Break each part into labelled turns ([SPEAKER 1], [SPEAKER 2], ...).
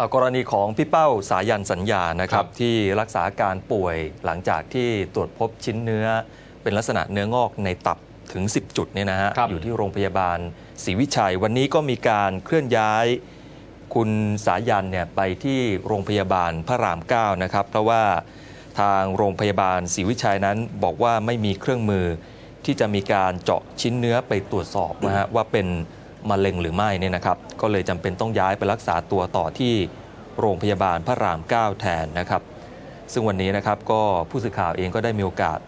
[SPEAKER 1] อ่ากรณีของพี่เป้าสายันสัญญานะครั
[SPEAKER 2] ครับบ
[SPEAKER 1] ที่รักษาอาการป่วยหลังจากที่ตรวจพบชิ้นเนื้อ เป็นลักษณะเนื้องอกในตับถึง 10 จุดเนี่ยนะฮะ
[SPEAKER 2] ครับ
[SPEAKER 1] อยู่ที่โรงพยาบาลศรีวิชัย วันนี้ก็มีการเคลื่อนย้ายคุณสายันเนี่ยไปที่โรงพยาบาลพระราม 9 นะครับ เพราะว่าทางโรงพยาบาลศรีวิชัยนั้นบอกว่าไม่มีเครื่องมือที่จะมีการเจาะชิ้นเนื้อไปตรวจสอบนะฮะว่าเป็น มะเร็งหรือไม่เนี่ยนะครับ ก็เลยจำเป็นต้องย้ายไปรักษาตัวต่อที่โรงพยาบาลพระราม 9 แทนนะครับ ซึ่งวันนี้นะครับก็ผู้สื่อข่าวเองก็ได้มีโอกาส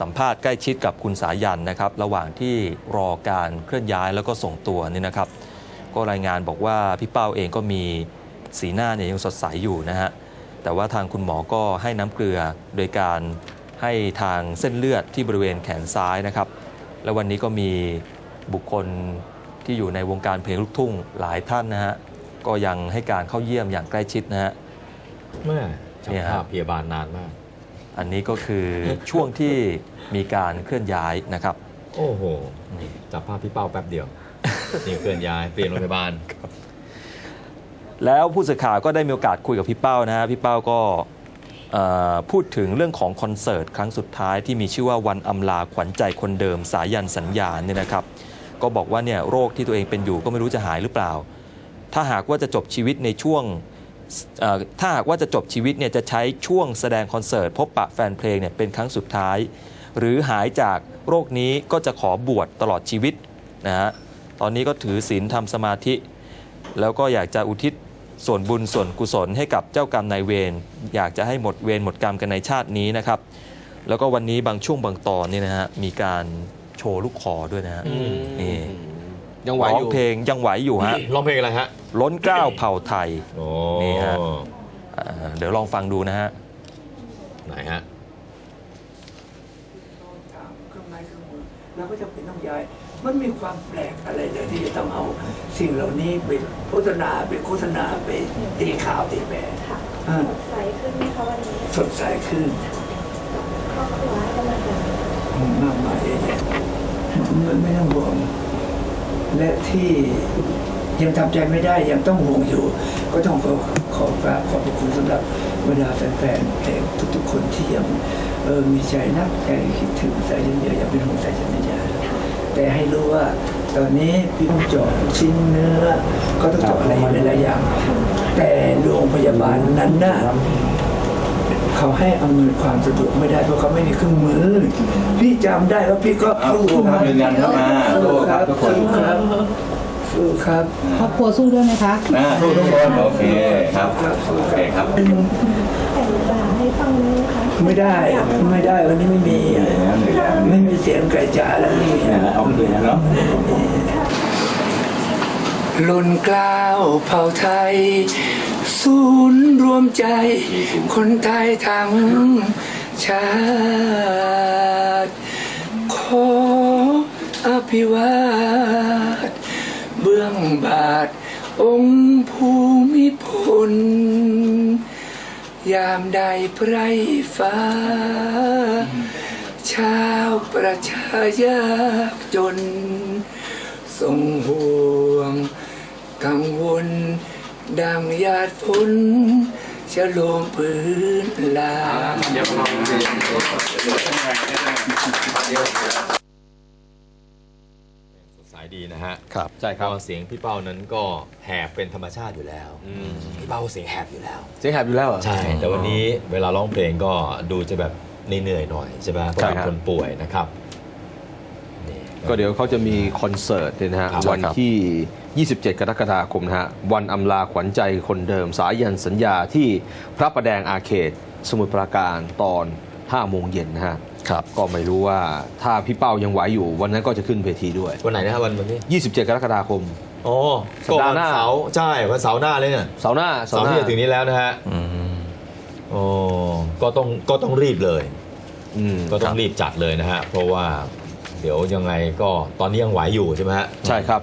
[SPEAKER 1] สัมภาษณ์ใกล้ชิดกับคุณสายันนะครับ ระหว่างที่รอการเคลื่อนย้ายแล้วก็ส่งตัวนี่นะครับ ก็รายงานบอกว่าพี่เป้าเองก็มีสีหน้าเนี่ยยังสดใสอยู่นะฮะแต่ว่าทางคุณหมอก็ให้น้ำเกลือโดยการให้ทางเส้นเลือดที่บริเวณแขนซ้ายนะครับ และวันนี้ก็มี บุคคลที่อยู่ในวงการเพลงลูกทุ่งหลายท่านนะฮะก็ยังให้การเข้าเยี่ยมอย่างใกล้ชิดนะฮะ
[SPEAKER 2] แม่
[SPEAKER 1] เนี่ย
[SPEAKER 2] จำ
[SPEAKER 1] ฮะ
[SPEAKER 2] ภาพพยาบาลนานมาก
[SPEAKER 1] อันนี้ก็คือช่วงที่มีการเคลื่อนย้ายนะครับ
[SPEAKER 2] โอ้โหจับภาพพี่เป้าแป๊บเดียวนี่เคลื่อนย้ายเปลี่ยนโรงพยาบาล
[SPEAKER 1] แล้วผู้สื่อข่าวก็ได้มีโอกาสคุยกับพี่เป้านะฮะพี่เป้าก็เอ่อพูดถึงเรื่องของคอนเสิร์ตครั้งสุดท้ายที่มีชื่อว่าวันอำลาขวัญใจคนเดิมสายันสัญญาณเนี่ยนะครับ ก็บอกว่าเนี่ยโรคที่ตัวเองเป็นอยู่ก็ไม่รู้จะหายหรือเปล่า ถ้าหากว่าจะจบชีวิตในช่วงถ้าหากว่าจะจบชีวิตเนี่ยจะใช้ช่วงแสดงคอนเสิร์ตพบปะแฟนเพลงเนี่ยเป็นครั้งสุดท้าย หรือหายจากโรคนี้ก็จะขอบวชตลอดชีวิตนะฮะตอนนี้ก็ถือศีลทำสมาธิ แล้วก็อยากจะอุทิศส่วนบุญส่วนกุศลให้กับเจ้ากรรมนายเวรอยากจะให้หมดเวรหมดกรรมกันในชาตินี้นะครับ แล้วก็วันนี้บางช่วงบางตอนนี่นะฮะมีการ โชว์ลูกคอด้วยนะฮะ
[SPEAKER 2] อืม
[SPEAKER 1] นี่
[SPEAKER 3] ยังไหว
[SPEAKER 1] ร้อ
[SPEAKER 3] องยู่
[SPEAKER 1] เพลงยังไหวอยู่ฮะ
[SPEAKER 2] ร้องเพลงอะไรฮะ
[SPEAKER 1] ล้นเกล้าวเผ่าไทย
[SPEAKER 2] โอ้
[SPEAKER 1] นี่ฮะ อ่าเดี๋ยวลองฟังดูนะฮะ
[SPEAKER 2] ไหนฮะ
[SPEAKER 4] ถามเครื่องไม้เครื่องมือเราก็จะเป็นต้องย้าย มันมีความแปลกอะไรเลยที่จะต้องเอาสิ่งเหล่านี้ไปโฆษณาไปโฆษณาไปตีข่าวตีแปร
[SPEAKER 5] ค่ะ
[SPEAKER 4] อ่า
[SPEAKER 5] สดใสขึ้นไหมคะวันนี้
[SPEAKER 4] สดใสขึ้น
[SPEAKER 5] ครอบครัวให้กำลังใจ
[SPEAKER 4] มากมายเยอะแยะมัน ไม่ต้องห่วง และที่ยังทำใจไม่ได้ยังต้องห่วงอยู่ ก็ต้องขอขอกราบขอบคุณสำหรับบรรดาแฟนๆเพลงทุกๆ คนที่ยังเออมีใจนักใจคิดถึงสายเยอะๆยังเป็นห่วงสายสัญญาแต่ให้รู้ว่าตอนนี้พี่ต้องเจาะชิ้นเนื้อ ก็ต้องเจาะอะไรหลายๆอย่าง แต่โรงพยาบาลนั้นน่ะ เขาให้อำนวยความสะดวกไม่ได้เพราะเขาไม่มีเครื่องมือ พี่จำได้ว่าพี่ก็สู้
[SPEAKER 6] สู้ครับยืนยันครับอ่าสู้ครับทุกคน
[SPEAKER 4] สู้ครับสู้ครับ
[SPEAKER 7] ครอบครัวสู้ด้วยไหมคะ
[SPEAKER 6] อ่าสู้ทุกคนโอเคครับ
[SPEAKER 4] ครับสู้
[SPEAKER 6] โอ
[SPEAKER 4] ค
[SPEAKER 6] เครับครับ
[SPEAKER 5] แต่งบาให้ฟังไหมคะ
[SPEAKER 4] ไม่ได้ไม่ได้วันนี้ไม่มี
[SPEAKER 6] เหนื่อยแล้วเหนื่อยแล้ว
[SPEAKER 4] ไม่มีเสียงไก่จ๋าแล้วนี่
[SPEAKER 6] เนี่ยนะเอาเหนื่อยแล้วเนาะ
[SPEAKER 4] ลุนกล้าวเผ่าไทย ศูนย์รวมใจ คนไทยทั้งชาติขออภิวาทเบื้องบาท องค์ภูมิพล ยามใดไพรฟ้า ชาวประชายากจน ทรงห่วงกังวล ดังหยาดฝนชะโลมพื้นลา
[SPEAKER 2] สดใสดีนะฮะ
[SPEAKER 1] ครับ
[SPEAKER 3] ใช่ครับ
[SPEAKER 2] ก็เสียงพี่เป้านั้นก็แหบเป็นธรรมชาติอยู่แล้วพี่เป้าเสียงแหบอยู่แล้ว
[SPEAKER 3] เสียงแหบอยู่แล้วเหรอ
[SPEAKER 2] ใช่ แต่วันนี้เวลาร้องเพลงก็ดูจะแบบเหนื่อยๆหน่อยใช่ไหมเพราะ
[SPEAKER 1] ใช่
[SPEAKER 2] เป็น
[SPEAKER 1] ครับ
[SPEAKER 2] คนป่วยนะครับนี่
[SPEAKER 3] ก็เดี๋ยวเขาจะมีคอนเสิร์ตเนี่ยนะฮะ
[SPEAKER 2] ครับ
[SPEAKER 3] วันที่ 27 กรกฎาคมนะฮะวันอำลาขวัญใจคนเดิมสายันสัญญาที่พระประแดงอาเขต สมุทรปราการตอน5โมงเย็นนะฮะ
[SPEAKER 1] ครับ
[SPEAKER 3] ก็ไม่รู้ว่าถ้าพี่เป้ายังไหวอยู่ วันนั้นก็จะขึ้นเวทีด้วย
[SPEAKER 2] วันไหนนะครับวันวันนี้
[SPEAKER 3] 27 กรกฎาคม
[SPEAKER 2] โอ้
[SPEAKER 3] สัปดาห์หน้า
[SPEAKER 2] ก็วันเสาร์ใช่วันเสาร์หน้าเลยเนี่ย
[SPEAKER 3] เสาร์หน้า
[SPEAKER 2] เสาร์ที่จะถึงนี้แล้วนะฮะ
[SPEAKER 1] อืม
[SPEAKER 2] โอ้ก็ต้องก็ต้องรีบเลย
[SPEAKER 3] อืม
[SPEAKER 2] ก็ต้องรีบจัดเลยนะฮะเพราะว่าเดี๋ยวยังไงก็ตอนนี้ยังไหวอยู่ใช่ไหมฮะ
[SPEAKER 3] ใช่ครับ